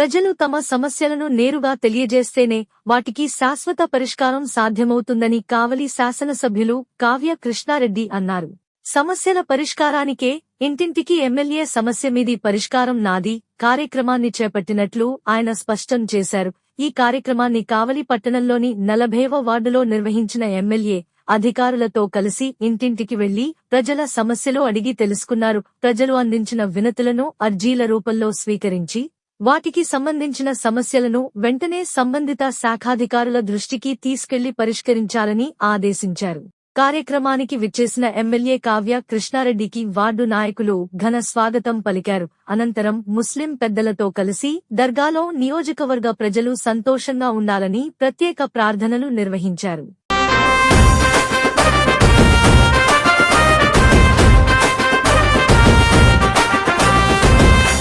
ప్రజలు తమ సమస్యలను నేరుగా తెలియజేస్తేనే వాటికి శాశ్వత పరిష్కారం సాధ్యమవుతుందని కావలి శాసనసభ్యులు కావ్య కృష్ణారెడ్డి అన్నారు. సమస్యల పరిష్కారానికే ఇంటింటికి ఎమ్మెల్యే సమస్య మీది పరిష్కారం నాది కార్యక్రమాన్ని చేపట్టినట్లు ఆయన స్పష్టం చేశారు. ఈ కార్యక్రమాన్ని కావలి పట్టణంలోని నలభైవ వార్డులో నిర్వహించిన ఎమ్మెల్యే అధికారులతో కలిసి ఇంటింటికి వెళ్ళి ప్రజల సమస్యలు అడిగి తెలుసుకున్నారు. ప్రజలు అందించిన వినతులను అర్జీల రూపంలో స్వీకరించి వాటికి సంబంధించిన సమస్యలను వెంటనే సంబంధిత శాఖాధికారుల దృష్టికి తీసుకెళ్ళి పరిష్కరించాలని ఆదేశించారు. కార్యక్రమానికి విచ్చేసిన ఎమ్మెల్యే కావ్య కృష్ణారెడ్డికి వార్డు నాయకులు ఘన స్వాగతం పలికారు. అనంతరం ముస్లిం పెద్దలతో కలిసి దర్గాలో నియోజకవర్గ ప్రజలు సంతోషంగా ఉండాలని ప్రత్యేక ప్రార్థనలు నిర్వహించారు.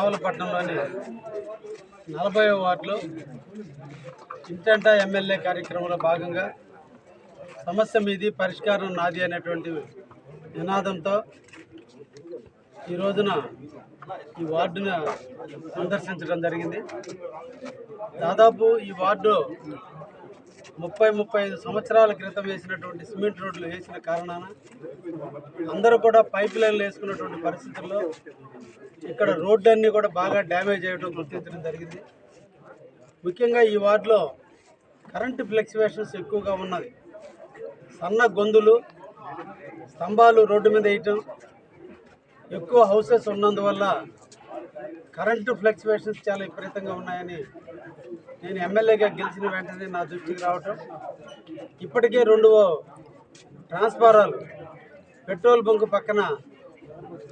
రావులపట్నంలోని నలభై వార్డులో ఇంటంట ఎమ్మెల్యే కార్యక్రమంలో భాగంగా సమస్య మీది పరిష్కారం నాది అనేటువంటి నినాదంతో ఈ రోజున ఈ వార్డును సందర్శించడం జరిగింది. దాదాపు ఈ వార్డు ముప్పై ముప్పై ఐదు సంవత్సరాల క్రితం వేసినటువంటి సిమెంట్ రోడ్లు వేసిన కారణాన అందరూ కూడా పైప్ లైన్లు వేసుకున్నటువంటి పరిస్థితుల్లో ఇక్కడ రోడ్లన్నీ కూడా బాగా డ్యామేజ్ అయ్యడం గుర్తించడం జరిగింది. ముఖ్యంగా ఈ వార్డులో కరెంటు ఫ్లక్చువేషన్స్ ఎక్కువగా ఉన్నది. సన్న గొంతులు స్తంభాలు రోడ్డు మీద వేయటం ఎక్కువ హౌసెస్ ఉన్నందువల్ల కరెంటు ఫ్లక్చువేషన్స్ చాలా విపరీతంగా ఉన్నాయని నేను ఎమ్మెల్యేగా గెలిచిన వెంటనే నా దృష్టికి రావటం. ఇప్పటికే రెండు ట్రాన్స్ఫారాలు పెట్రోల్ బంక్ పక్కన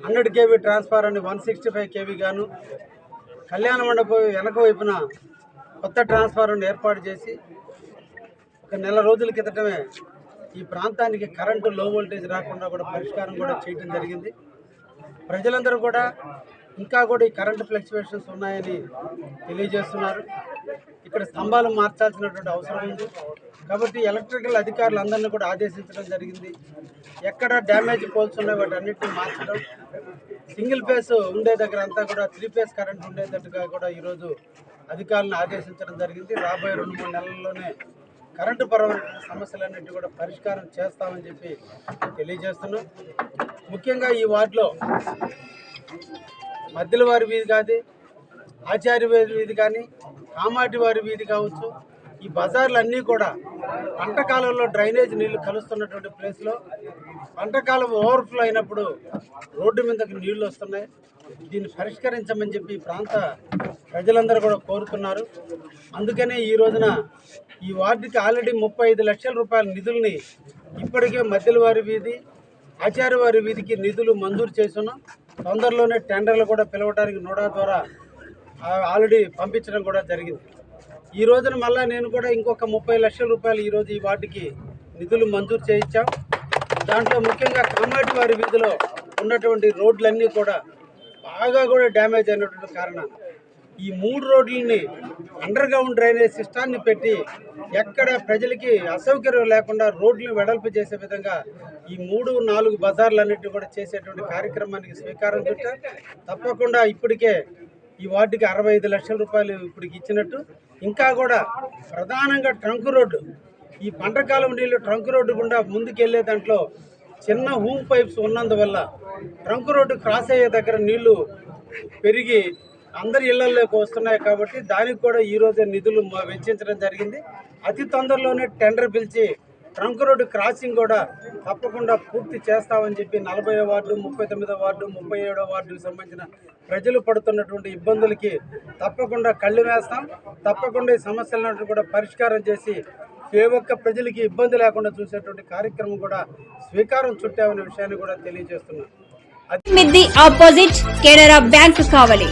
హండ్రెడ్ కేవీ ట్రాన్స్ఫార్ అని వన్ సిక్స్టీ ఫైవ్ కేవీ గాను కళ్యాణ మండపం వెనక వైపున కొత్త ట్రాన్స్ఫార్మర్ని ఏర్పాటు చేసి ఒక నెల రోజుల క్రితమే ఈ ప్రాంతానికి కరెంటు లో వోల్టేజ్ రాకుండా కూడా పరిష్కారం కూడా చేయడం జరిగింది. ప్రజలందరూ కూడా ఇంకా కూడా ఈ కరెంటు ఫ్లక్చువేషన్స్ ఉన్నాయని తెలియజేస్తున్నారు. ఇక్కడ స్తంభాలు మార్చాల్సినటువంటి అవసరం ఉంది. కాబట్టి ఎలక్ట్రికల్ అధికారులు అందరినీ కూడా ఆదేశించడం జరిగింది. ఎక్కడ డ్యామేజ్ పోల్స్ ఉన్నాయి వాటి అన్నింటినీ మార్చడం. సింగిల్ ఫేస్ ఉండే దగ్గర అంతా కూడా త్రీ ఫేస్ కరెంట్ ఉండేటట్టుగా కూడా ఈరోజు అధికారులను ఆదేశించడం జరిగింది. రాబోయే రెండు మూడు నెలల్లోనే కరెంటు పరమైన సమస్యలన్నింటి కూడా పరిష్కారం చేస్తామని చెప్పి తెలియజేస్తున్నాం. ముఖ్యంగా ఈ వార్డులో మధ్యల వారి వీధి కాదు ఆచార్య వీధి కానీ కామాటి వారి వీధి కావచ్చు ఈ బజార్లు అన్నీ కూడా పంటకాలంలో డ్రైనేజ్ నీళ్ళు కలుస్తున్నటువంటి ప్లేస్లో పంటకాలం ఓవర్ఫ్లో అయినప్పుడు రోడ్డు మీదకి నీళ్ళు వస్తున్నాయి. దీన్ని పరిష్కరించమని చెప్పి ఈ ప్రాంత ప్రజలందరూ కూడా కోరుతున్నారు. అందుకనే ఈ రోజున ఈ వార్డుకి ఆల్రెడీ ముప్పై ఐదు లక్షల రూపాయల నిధుల్ని ఇప్పటికే మధ్యల వారి వీధి ఆచార్య వారి వీధికి నిధులు మంజూరు చేస్తున్నాం. తొందరలోనే టెండర్లు కూడా పిలవడానికి నోడా ద్వారా ఆల్రెడీ పంపించడం కూడా జరిగింది. ఈ రోజున మళ్ళీ నేను కూడా ఇంకొక ముప్పై లక్షల రూపాయలు ఈరోజు ఈ వార్డుకి నిధులు మంజూరు చేయించాం. దాంట్లో ముఖ్యంగా కామాటి వారి వీధిలో ఉన్నటువంటి రోడ్లన్నీ కూడా బాగా కూడా డ్యామేజ్ అయినటువంటి కారణం ఈ మూడు రోడ్లని అండర్ గ్రౌండ్ డ్రైనేజ్ సిస్టాన్ని పెట్టి ఎక్కడ ప్రజలకి అసౌకర్యం లేకుండా రోడ్లను వెడల్పు చేసే విధంగా ఈ మూడు నాలుగు బజార్లు బజార్లన్నింటినీ కూడా చేసేటువంటి కార్యక్రమానికి స్వీకారం చుట్టా. తప్పకుండా ఇప్పటికే ఈ వార్డుకి అరవై ఐదు లక్షల రూపాయలు ఇప్పటికి ఇచ్చినట్టు. ఇంకా కూడా ప్రధానంగా ట్రంక్ రోడ్డు. ఈ పంటకాలం నీళ్ళు ట్రంక్ రోడ్డు గుండా ముందుకెళ్ళే దాంట్లో చిన్న హూమ్ పైప్స్ ఉన్నందువల్ల ట్రంక్ రోడ్డు క్రాస్ అయ్యే దగ్గర నీళ్ళు పెరిగి అందరి ఇళ్ళలోకి వస్తున్నాయి కాబట్టి దానికి కూడా ఈ రోజే నిధులు వెచ్చించడం జరిగింది. అతి తొందరలోనే టెండర్ పిలిచి ట్రంక్ రోడ్డు క్రాసింగ్ కూడా తప్పకుండా పూర్తి చేస్తామని చెప్పి నలభై వార్డు ముప్పై తొమ్మిదో వార్డు ముప్పై ఏడో వార్డుకు సంబంధించిన ప్రజలు పడుతున్నటువంటి ఇబ్బందులకి తప్పకుండా కళ్ళు వేస్తాం. తప్పకుండా ఈ సమస్యలను కూడా పరిష్కారం చేసి ఏ ఒక్క ప్రజలకి ఇబ్బంది లేకుండా చూసేటువంటి కార్యక్రమం కూడా స్వీకారం చుట్టామనే విషయాన్ని కూడా తెలియజేస్తున్నాం. మిద్ది ఆపోజిట్ కెనరా బ్యాంక్ కావాలి.